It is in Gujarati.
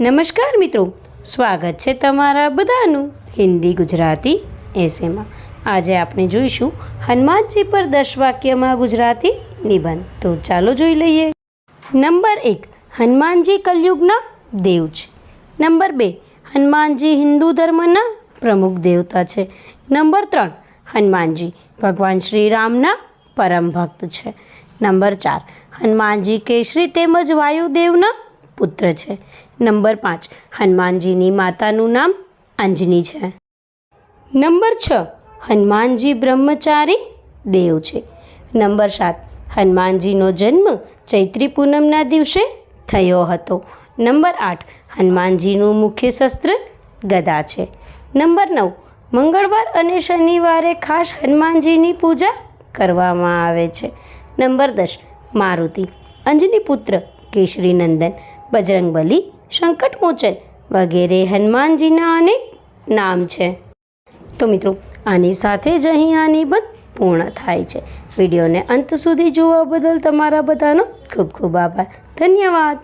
નમસ્કાર મિત્રો. સ્વાગત છે તમારા બધાનું હિન્દી ગુજરાતી એસેમાં આજે આપણે જોઈશું હનુમાનજી પર દસ વાક્યમાં ગુજરાતી નિબંધ. તો ચાલો જોઈ લઈએ. નંબર એક, હનુમાનજી કલયુગના દેવ છે. નંબર બે, હનુમાનજી હિન્દુ ધર્મના પ્રમુખ દેવતા છે. નંબર ત્રણ, હનુમાનજી ભગવાન શ્રી રામના પરમ ભક્ત છે. નંબર ચાર, હનુમાનજી કેસરી તેમજ વાયુદેવના પુત્ર છે. નંબર પાંચ. હનુમાનજીની માતાનું નામ અંજની છે. નંબર છ. હનુમાનજી બ્રહ્મચારી દેવ છે. નંબર સાત. હનુમાનજીનો જન્મ ચૈત્રી પૂનમના દિવસે થયો હતો. નંબર આઠ. હનુમાનજીનું મુખ્ય શસ્ત્ર ગદા છે. નંબર નવ. મંગળવાર અને શનિવારે ખાસ હનુમાનજીની પૂજા કરવામાં આવે છે. નંબર દસ. મારુતિ, અંજની પુત્ર કેશરીનંદન બજરંગબલી સંકટમોચન વગેરે હનુમાનજીના અનેક નામ છે. તો મિત્રો, આની સાથે જ અહીં આ નિબંધ પૂર્ણ થાય છે. વિડીયોને અંત સુધી જોવા બદલ તમારા બધાનો ખૂબ ખૂબ આભાર. ધન્યવાદ.